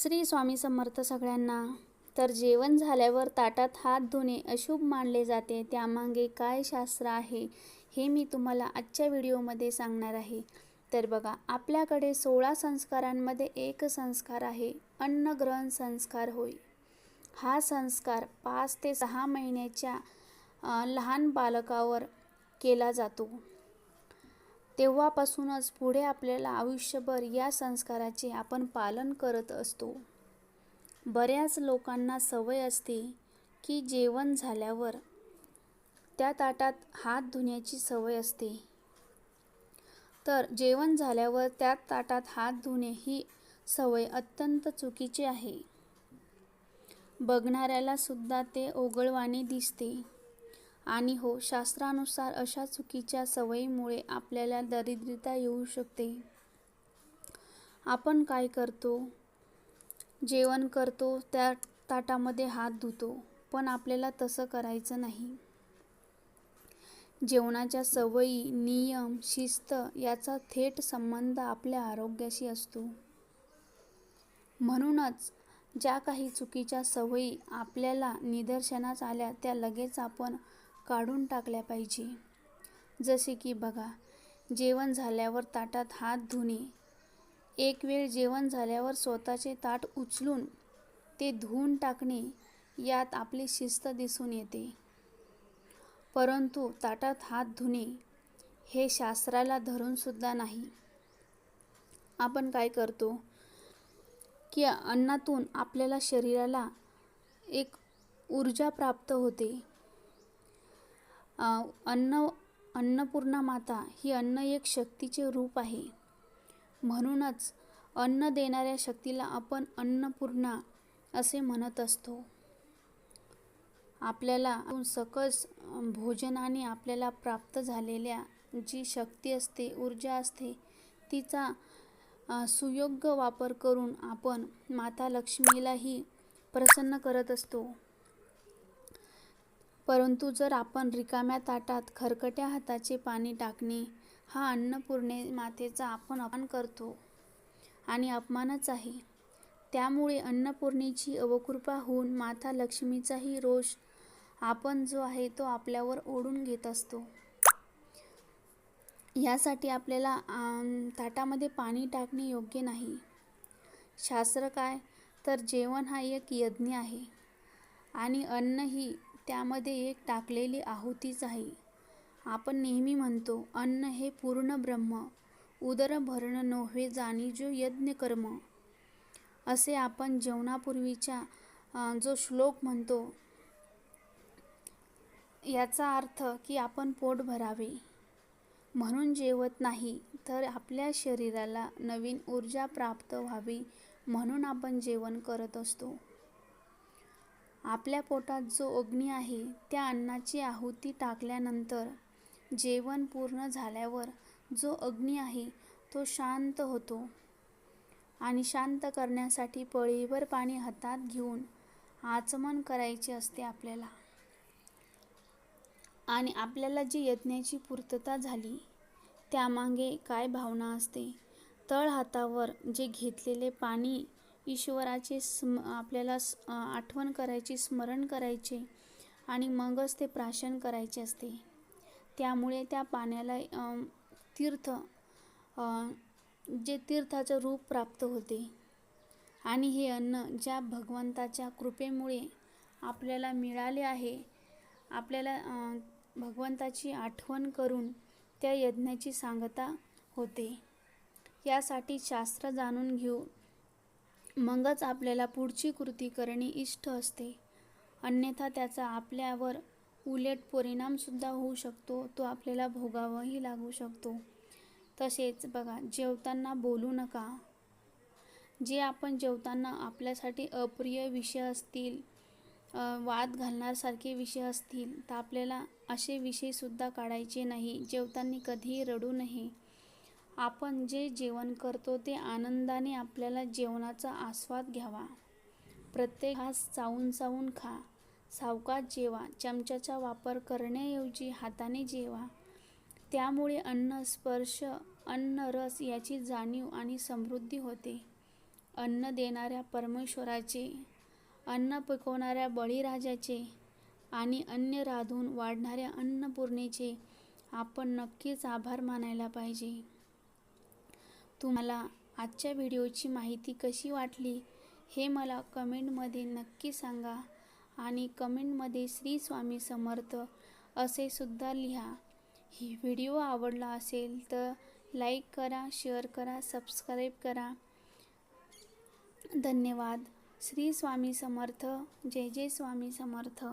श्री स्वामी समर्थ सगळ्यांना. तर जेवण झाल्यावर ताटात हात धुणे अशुभ मानले जाते. त्यामागे काय शास्त्र आहे हे मी तुम्हाला आजच्या व्हिडिओमध्ये सांगणार आहे. तर बघा आपल्याकडे सोळा संस्कारांमध्ये एक संस्कार आहे अन्नग्रहण संस्कार होय. हा संस्कार पाच ते सहा महिन्याच्या लहान बालकावर केला जातो. तेव्हापासूनच पुढे आपल्याला आयुष्यभर या संस्काराचे आपण पालन करत असतो. बऱ्याच लोकांना सवय असते की जेवण झाल्यावर त्या ताटात हात धुण्याची सवय असते. तर जेवण झाल्यावर त्या ताटात हात धुणे ही सवय अत्यंत चुकीची आहे. बघणाऱ्याला सुद्धा ते ओगळवाणी दिसते. आणि हो शास्त्रानुसार अशा चुकीच्या सवयीमुळे आपल्याला दरिद्रता येऊ शकते. आपण काय करतो? जेवण करतो त्या ताटामध्ये हात धुतो पण आपल्याला तसं करायचं नाही. जेवणाच्या सवयी नियम शिस्त याचा थेट संबंध आपल्या आरोग्याशी असतो. म्हणूनच ज्या काही चुकीच्या सवयी आपल्याला निदर्शनास आल्या त्या लगेच आपण काढून टाकल्या पाहिजे. जसे की बघा जेवण झाल्यावर ताटात हात धुणे. एक वेळ जेवण झाल्यावर स्वतःचे ताट उचलून ते धुवून टाकणे यात आपली शिस्त दिसून येते. परंतु ताटात हात धुणे हे शास्त्राला धरून सुद्धा नाही. आपण काय करतो की अन्नातून आपल्याला शरीराला एक ऊर्जा प्राप्त होते. अन्न अन्नपूर्णा माता ही अन्न एक शक्तीचे रूप आहे. म्हणूनच अन्न देणाऱ्या शक्तीला आपण अन्नपूर्णा असे म्हणत असतो. आपल्याला सकस भोजनाने आपल्याला प्राप्त झालेल्या जी शक्ती असते ऊर्जा असते तिचा सुयोग्य वापर करून आपण माता लक्ष्मीलाही प्रसन्न करत असतो. परंतु जर आपण रिकाम्या ताटात खरकट्या हाताचे पाणी टाकणे हा अन्नपूर्णे मातेचा आपण अपमान करतो आणि अपमानच आहे. त्यामुळे अन्नपूर्णेची अवकृपा होऊन माता लक्ष्मीचाही रोष आपण जो आहे तो आपल्यावर ओढून घेत असतो. यासाठी आपल्याला ताटामध्ये पाणी टाकणे योग्य नाही. शास्त्र काय? तर जेवण हा एक यज्ञ आहे आणि अन्न ही त्यामध्ये एक टाकलेली आहुतीच आहे. आपण नेहमी म्हणतो अन्न हे पूर्ण ब्रह्म उदर भरण नोहे जाणीजो यज्ञ कर्म. असे आपण जेवणापूर्वीच्या जो श्लोक म्हणतो याचा अर्थ की आपण पोट भरावे. म्हणून जेवत नाही तर आपल्या शरीराला नवीन ऊर्जा प्राप्त व्हावी म्हणून आपण जेवण करत असतो. आपल्या पोटात जो अग्नी आहे त्या अन्नाची आहुती टाकल्यानंतर जेवण पूर्ण झाल्यावर जो अग्नी आहे तो शांत होतो आणि शांत करण्यासाठी पळीवर पाणी हातात घेऊन आचमन करायचे असते आपल्याला. आणि आपल्याला जी यज्ञाची पूर्तता झाली त्यामागे काय भावना असते? तळ हातावर जे घेतलेले पाणी ईश्वराचे स्म आपल्याला आठवण करायची स्मरण करायचे आणि मगच ते प्राशन करायचे असते. त्यामुळे त्या पाण्याला तीर्थ जे तीर्थाचं रूप प्राप्त होते. आणि हे अन्न ज्या भगवंताच्या कृपेमुळे आपल्याला मिळाले आहे आपल्याला भगवंताची आठवण करून त्या यज्ञाची सांगता होते. यासाठी शास्त्र जाणून घेऊ. मगच आपल्याला पुढची कृती करणे इष्ट असते. अन्यथा त्याचा आपल्यावर उलट परिणामसुद्धा होऊ शकतो तो आपल्याला भोगावाही लागू शकतो. तसेच बघा जेवताना बोलू नका. जे आपण जेवताना आपल्यासाठी अप्रिय विषय असतील वाद घालण्यासारखे विषय असतील तर आपल्याला असे विषयसुद्धा काढायचे नाही. जेवताना कधीही रडू नये. आपण जे जेवण करतो ते आनंदाने आपल्याला जेवणाचा आस्वाद घ्यावा. प्रत्येक घास चावून चावून खा. सावकाश जेवा. चमच्याचा वापर करण्याऐवजी हाताने जेवा. त्यामुळे अन्न स्पर्श अन्न रस याची जाणीव आणि समृद्धी होते. अन्न देणाऱ्या परमेश्वराचे अन्न पिकवणाऱ्या बळीराजाचे आणि अन्न राधून वाढणाऱ्या अन्नपूर्णेचे आपण नक्कीच आभार मानायला पाहिजे. तुम्हाला आजच्या व्हिडिओची माहिती कशी वाटली हे मला कमेंटमध्ये नक्की सांगा आणि कमेंटमध्ये श्री स्वामी समर्थ असे सुद्धा लिहा. ही व्हिडिओ आवडला असेल तर लाईक करा शेअर करा सबस्क्राईब करा. धन्यवाद. श्री स्वामी समर्थ. जय जय स्वामी समर्थ.